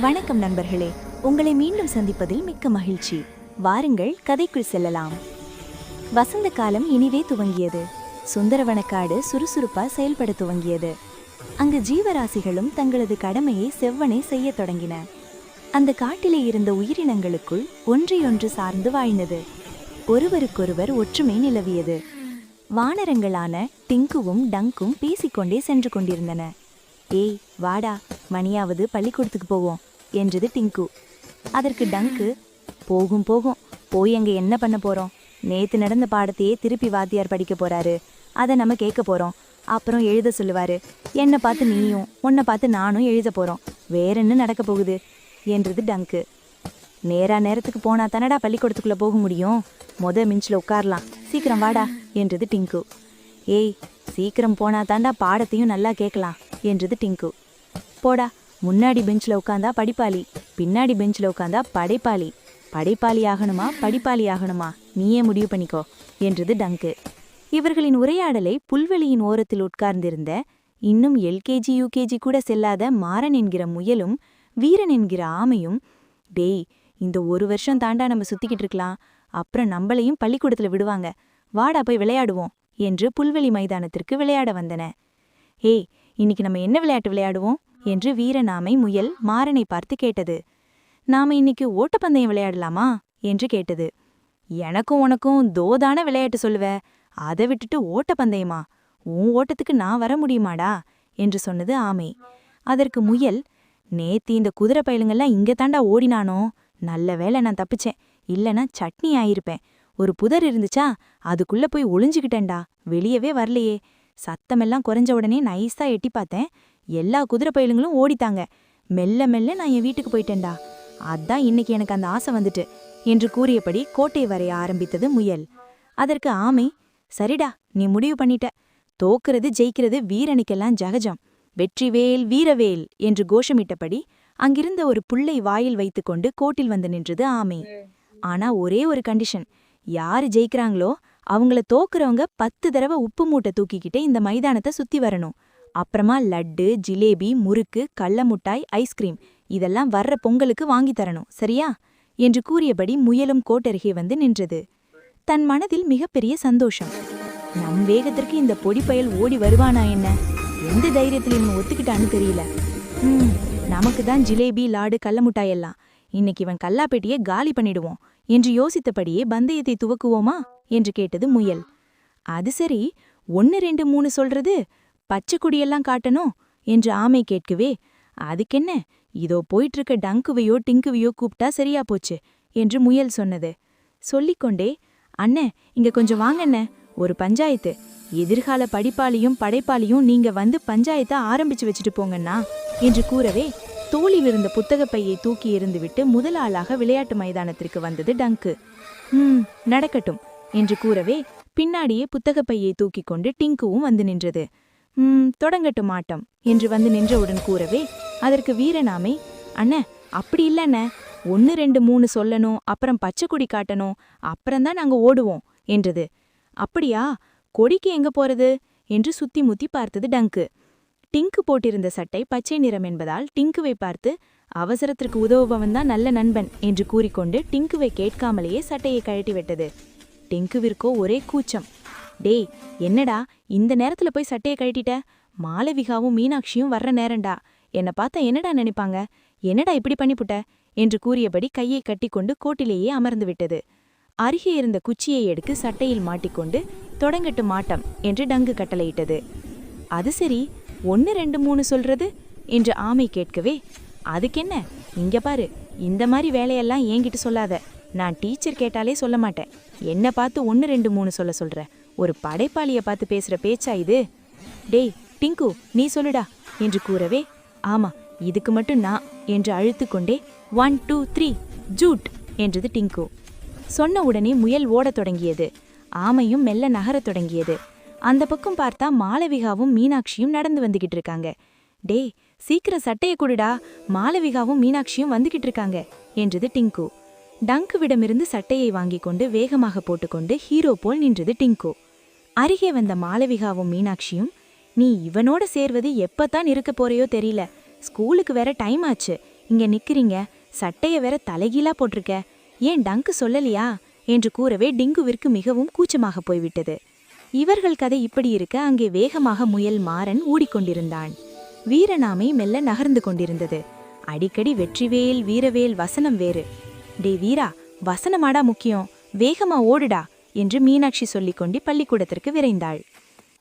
வணக்கம் நண்பர்களே. உங்களை மீண்டும் சந்திப்பதில் மிக்க மகிழ்ச்சி. வாருங்கள் கதைக்குள் செல்லலாம். வசந்த காலம் இனிதே துவங்கியது. சுந்தரவனக்காடு சுறுசுறுப்பா செயல்பட துவங்கியது. அங்கு ஜீவராசிகளும் தங்களது கடமையை செவ்வனே செய்யத் தொடங்கின. அந்த காட்டிலே இருந்த உயிரினங்களுக்குள் ஒன்றையொன்று சார்ந்து வாழ்ந்தது. ஒருவருக்கொருவர் ஒற்றுமை நிலவியது. வானரங்களான டிங்குவும் டங்கும் பேசிக்கொண்டே சென்று கொண்டிருந்தன. ஏய் வாடா மணியாவது பள்ளிக்கூடத்துக்கு போவோம் என்றது டிங்கு. அதற்கு டங்கு. போகும் போகும். போய் அங்க என்ன பண்ண போறோம்? நேத்து நடந்த பாடத்தையே திருப்பி வாத்தியார் படிக்க போறாரு. அதை நம்ம கேட்க போறோம். அப்புறம் எழுத சொல்லுவாரு. என்னை பார்த்து நீயும் உன்னை பார்த்து நானும் எழுத போறோம். வேற என்ன நடக்க போகுது? என்றது டங்கு. நேரா நேரத்துக்கு போனா தானடா பள்ளிக்கூடத்துக்குள்ள போக முடியும்? மொத மிஞ்சில் உட்காரலாம். சீக்கிரம் வாடா என்றது டிங்கு. ஏய் சீக்கிரம் போனா தாண்டா பாடத்தையும் நல்லா கேட்கலாம் என்றது டிங்கு. போடா. முன்னாடி பெஞ்சில் உட்காந்தா படிப்பாளி பின்னாடி பெஞ்சில் உட்காந்தா படைப்பாளி. படைப்பாளி ஆகணுமா படிப்பாளி ஆகணுமா? நீயே முடிவு பண்ணிக்கோ என்றது டங்கு. இவர்களின் உரையாடலை புல்வெளியின் ஓரத்தில் உட்கார்ந்திருந்த இன்னும் எல்கேஜி யூகேஜி கூட செல்லாத மாறன் என்கிற முயலும் வீரன் என்கிற ஆமையும் டேய் இந்த ஒரு வருஷம் தாண்டா நம்ம சுத்திக்கிட்டு இருக்கலாம். அப்புறம் நம்மளையும் பள்ளிக்கூடத்துல விடுவாங்க. வாடா போய் விளையாடுவோம் என்று புல்வெளி மைதானத்திற்கு விளையாட வந்தன. ஏய் இன்னைக்கு நம்ம என்ன விளையாட்டு விளையாடுவோம்? என்று வீரநாமை முயல் மாறனை பார்த்து கேட்டது. நாம இன்னைக்கு ஓட்டப்பந்தயம் விளையாடலாமா? என்று கேட்டது. எனக்கும் உனக்கும் தோதான விளையாட்டு சொல்லுவ. அதை விட்டுட்டு ஓட்டப்பந்தயமா? உன் ஓட்டத்துக்கு நான் வர முடியுமாடா? என்று சொன்னது ஆமை. அதற்கு முயல் நேத்தி இந்த குதிரை பயலுங்கெல்லாம் இங்க தாண்டா ஓடினானோ? நல்ல வேலை நான் தப்பிச்சேன். இல்லனா சட்னி ஆயிருப்பேன். ஒரு புதர் இருந்துச்சா அதுக்குள்ள போய் ஒளிஞ்சுக்கிட்டேன்டா. வெளியவே வரலையே. சத்தமெல்லாம் குறைஞ்ச உடனே நைஸா எட்டி பார்த்தேன். எல்லா குதிரை பயிலுங்களும் ஓடித்தாங்க மெல்ல மெல்ல நான் என் வீட்டுக்கு போயிட்டேன்டா. அதான் இன்னைக்கு எனக்கு அந்த ஆசை வந்துட்டு என்று கூறியபடி கோட்டை வரைய ஆரம்பித்தது முயல். அதற்கு ஆமை சரிடா நீ முடிவு பண்ணிட்ட. தோக்குறது ஜெயிக்கிறது வீரனுக்கெல்லாம் ஜகஜம். வெற்றிவேல் வீரவேல் என்று கோஷமிட்டபடி அங்கிருந்த ஒரு புள்ளை வாயில் வைத்துக்கொண்டு கோட்டில் வந்து நின்றது ஆமை. ஆனா ஒரே ஒரு கண்டிஷன் யாரு ஜெயிக்கிறாங்களோ அவங்கள தோக்குறவங்க பத்து தடவை உப்பு மூட்டை தூக்கிக்கிட்டே இந்த மைதானத்தை சுத்தி வரணும். அப்புறமா லட்டு ஜிலேபி முறுக்கு கள்ள முட்டாய் ஐஸ்கிரீம் இதெல்லாம் வர்ற பொங்கலுக்கு வாங்கி தரணும். சரியா? என்று கூறியபடி முயலும் கோட்டருகே வந்து நின்றது. தன் மனதில் மிகப்பெரிய சந்தோஷம். நம் வேகத்திற்கு இந்த பொடிப்பயல் ஓடி வருவானா என்ன? எந்த தைரியத்தில் இவன் ஒத்துக்கிட்டான்னு தெரியல. ம் நமக்கு தான் ஜிலேபி லாடு கள்ள முட்டாய் எல்லாம். இன்னைக்கு இவன் கல்லாப்பேட்டியை காலி பண்ணிடுவோம் என்று யோசித்தபடியே பந்தயத்தை துவக்குவோமா? என்று கேட்டது முயல். அது சரி ஒன்னு ரெண்டு மூணு சொல்றது? பச்சை குடியெல்லாம் காட்டணும்? என்று ஆமை கேட்கவே அதுக்கென்ன? இதோ போயிட்டிருக்க டங்குவையோ டிங்குவையோ கூப்பிட்டா சரியா போச்சு என்று முயல் சொன்னது. சொல்லிக்கொண்டே அண்ணே இங்க கொஞ்சம் வாங்கண்ண ஒரு பஞ்சாயத்து. எதிர்கால படிப்பாளியும் படைப்பாளியும் நீங்க வந்து பஞ்சாயத்தை ஆரம்பிச்சு வச்சுட்டு போங்கண்ணா என்று கூறவே தோழி விருந்த புத்தகப்பையை தூக்கி இருந்துவிட்டு முதல் ஆளாக விளையாட்டு மைதானத்திற்கு வந்தது டங்கு. ம் நடக்கட்டும் என்று கூறவே பின்னாடியே புத்தகப்பையை தூக்கிக் கொண்டு டிங்குவும் வந்து நின்றது. ம் தொடங்கட்டும் ஆட்டம் என்று வந்து நின்றவுடன் கூறவே அதற்கு வீரனாமை அண்ண அப்படி இல்லைண்ண ஒன்று ரெண்டு மூணு சொல்லணும் அப்புறம் பச்சை கொடி காட்டணும் அப்புறம்தான் நாங்க ஓடுவோம் என்றது. அப்படியா? கொடிக்கு எங்க போறது? என்று சுத்தி முத்தி பார்த்தது டங்கு. டிங்கு போட்டிருந்த சட்டை பச்சை நிறம் என்பதால் டிங்குவை பார்த்து அவசரத்திற்கு உதவுபவன் தான் நல்ல நண்பன் என்று கூறிக்கொண்டு டிங்குவை கேட்காமலேயே சட்டையை கழட்டி விட்டது. டிங்குவிற்கோ ஒரே கூச்சம். டேய் என்னடா இந்த நேரத்துல போய் சட்டையை கழட்டிட்ட மாலவிகாவும் மீனாட்சியும் வர்ற நேரண்டா என்னை பார்த்தா என்னடா நினைப்பாங்க? என்னடா இப்படி பண்ணிப்புட்ட? என்று கூறியபடி கையை கட்டிக்கொண்டு கோட்டிலேயே அமர்ந்து விட்டது. அருகே இருந்த குச்சியை எடுத்து சட்டையில் மாட்டிக்கொண்டு தொடங்கட்டு மாட்டம் என்று டங்கு கட்டளையிட்டது. அது சரி ஒன்னு ரெண்டு மூணு சொல்றது? என்று ஆமை கேட்கவே அதுக்கென்ன? இங்க பாரு இந்த மாதிரி வேலையெல்லாம் ஏங்கிட்டு சொல்லாத. நான் டீச்சர் கேட்டாலே சொல்ல மாட்டேன். என்ன பார்த்து ஒன்னு ரெண்டு மூணு சொல்ல சொல்கிறேன் ஒரு படைப்பாளிய பார்த்து பேசுற பேச்சா இது? டேய் டிங்கு நீ சொல்லுடா என்று கூறவே ஆமா இதுக்கு மட்டும் நான் என்று அழுத்துக்கொண்டே ஒன் டூ த்ரீ ஜூட் என்றது டிங்கு. சொன்ன உடனே முயல் ஓடத் தொடங்கியது. ஆமையும் மெல்ல நகரத் தொடங்கியது. அந்த பக்கம் பார்த்தா மாளவிகாவும் மீனாட்சியும் நடந்து வந்துகிட்டு இருக்காங்க. டேய் சீக்கிரம் சட்டையை கொடுடா மாளவிகாவும் மீனாட்சியும் வந்துகிட்டு இருக்காங்க என்றது டிங்கு. டங்குவிடமிருந்து சட்டையை வாங்கி கொண்டு வேகமாக போட்டுக்கொண்டு ஹீரோ போல் நின்றது டிங்கு. அருகே வந்த மாளவிகாவும் மீனாட்சியும் நீ இவனோட சேர்வது எப்பத்தான் இருக்க போறையோ தெரியல. ஸ்கூலுக்கு வேற டைம் ஆச்சு. இங்க நிக்கிறீங்க. சட்டைய வேற தலைகீழா போட்டிருக்க. ஏன் டங்கு சொல்லலையா? என்று கூறவே டிங்குவிற்கு மிகவும் கூச்சமாக போய்விட்டது. இவர்கள் கதை இப்படி இருக்க அங்கே வேகமாக முயல் மாறன் ஓடிக்கொண்டிருந்தான். வீரநாமை மெல்ல நகர்ந்து கொண்டிருந்தது. அடிக்கடி வெற்றிவேல் வீரவேல் வசனம் வேறு. டே வீரா வசனமாடா முக்கியம். வேகமா ஓடுடா என்று மீனாட்சி சொல்லிக்கொண்டு பள்ளிக்கூடத்திற்கு விரைந்தாள்.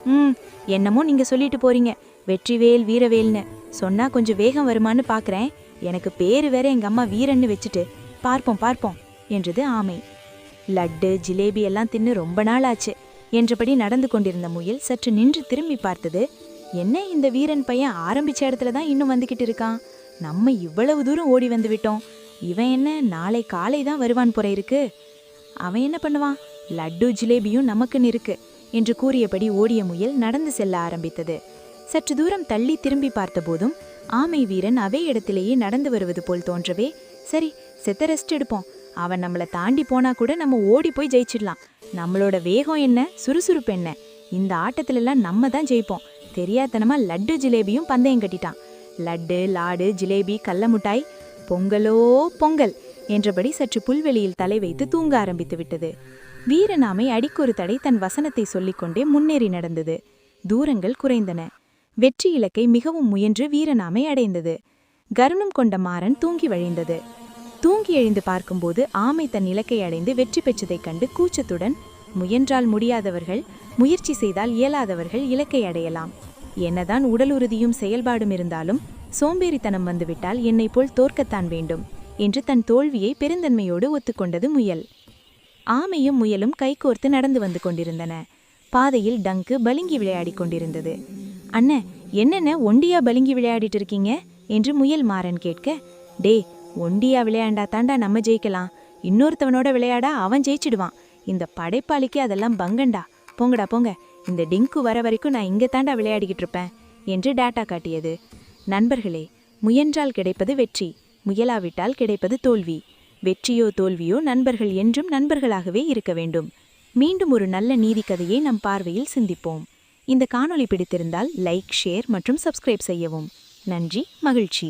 ம் என்னமோ நீங்க சொல்லிட்டு போறீங்க. வெற்றிவேல் வீரவேல்னு சொன்னா கொஞ்சம் வேகம் வருமான்னு பாக்குறேன். எனக்கு பேரு வேற எங்க அம்மா வீரன்னு வச்சுட்டு. பார்ப்போம் பார்ப்போம் என்றது ஆமை. லட்டு ஜிலேபி எல்லாம் தின்னு ரொம்ப நாள் ஆச்சு என்றபடி நடந்து கொண்டிருந்த முயல் சற்று நின்று திரும்பி பார்த்தது என்ன இந்த வீரன் பையன் ஆரம்பிச்ச இடத்துல தான் இன்னும் வந்துகிட்டு இருக்கான்? நம்ம இவ்வளவு தூரம் ஓடி வந்து விட்டோம். இவன் என்ன நாளை காலை தான் வருவான் போற இருக்கு? அவன் என்ன பண்ணுவான்? லட்டு ஜிலேபியும் நமக்குன்னு இருக்கு என்று கூறியபடி ஓடிய முயல் நடந்து செல்ல ஆரம்பித்தது. சற்று தூரம் தள்ளி திரும்பி பார்த்தபோதும் ஆமை வீரன் அவே இடத்திலேயே நடந்து வருவது போல் தோன்றவே சரி செத்த ரெஸ்ட் எடுப்போம். அவன் நம்மளை தாண்டி போனா கூட நம்ம ஓடி போய் ஜெயிச்சிடலாம். நம்மளோட வேகம் என்ன சுறுசுறுப்பு என்ன? இந்த ஆட்டத்திலெல்லாம் நம்ம தான் ஜெயிப்போம். தெரியாதனமா லட்டு ஜிலேபியும் பந்தயம் கட்டிட்டான். லட்டு லாடு ஜிலேபி கல்ல முட்டாய் பொங்கலோ பொங்கல் என்றபடி சற்று புல்வெளியில் தலை வைத்து தூங்க ஆரம்பித்து விட்டது. வீரநாமை அடிக்கொரு தடை தன் வசனத்தை சொல்லிக்கொண்டே முன்னேறி நடந்தது. தூரங்கள் குறைந்தன. வெற்றி இலக்கை மிகவும் முயன்று வீரநாமை அடைந்தது. கருணம் கொண்ட மாறன் தூங்கி வழிந்தது. தூங்கி எழுந்து பார்க்கும்போது ஆமை தன் இலக்கை அடைந்து வெற்றி பெற்றதைக் கண்டு கூச்சத்துடன் முயன்றால் முடியாதவர்கள் முயற்சி செய்தால் இயலாதவர்கள் இலக்கை அடையலாம். என்னதான் உடல் உறுதியும் செயல்பாடும் இருந்தாலும் சோம்பேறித்தனம் வந்துவிட்டால் என்னை போல் தோற்கத்தான் வேண்டும் என்று தன் தோல்வியை பெருந்தன்மையோடு ஒத்துக்கொண்டது முயல். ஆமையும் முயலும் கைகோர்த்து நடந்து வந்து கொண்டிருந்தன. பாதையில் டங்கு பளிங்கி விளையாடிக் கொண்டிருந்தது. அண்ண என்னென்ன ஒண்டியா பளிங்கி விளையாடிட்டு இருக்கீங்க? என்று முயல் மாறன் கேட்க டே ஒண்டியா விளையாண்டா தாண்டா நம்ம ஜெயிக்கலாம். இன்னொருத்தவனோட விளையாடா அவன் ஜெயிச்சிடுவான். இந்த படைப்பாளிக்கு அதெல்லாம் பங்கண்டா. போங்கடா போங்க. இந்த டிங்கு வர வரைக்கும் நான் இங்கே தாண்டா விளையாடிக்கிட்டு இருப்பேன் என்று டேட்டா காட்டியது. நண்பர்களே முயன்றால் கிடைப்பது வெற்றி முயலாவிட்டால் கிடைப்பது தோல்வி. வெற்றியோ தோல்வியோ நண்பர்கள் என்றும் நண்பர்களாகவே இருக்க வேண்டும். மீண்டும் ஒரு நல்ல நீதி கதையை நம் பார்வையில் சிந்திப்போம். இந்த காணொளி பிடித்திருந்தால் லைக் ஷேர் மற்றும் சப்ஸ்கிரைப் செய்யவும். நன்றி மகிழ்ச்சி.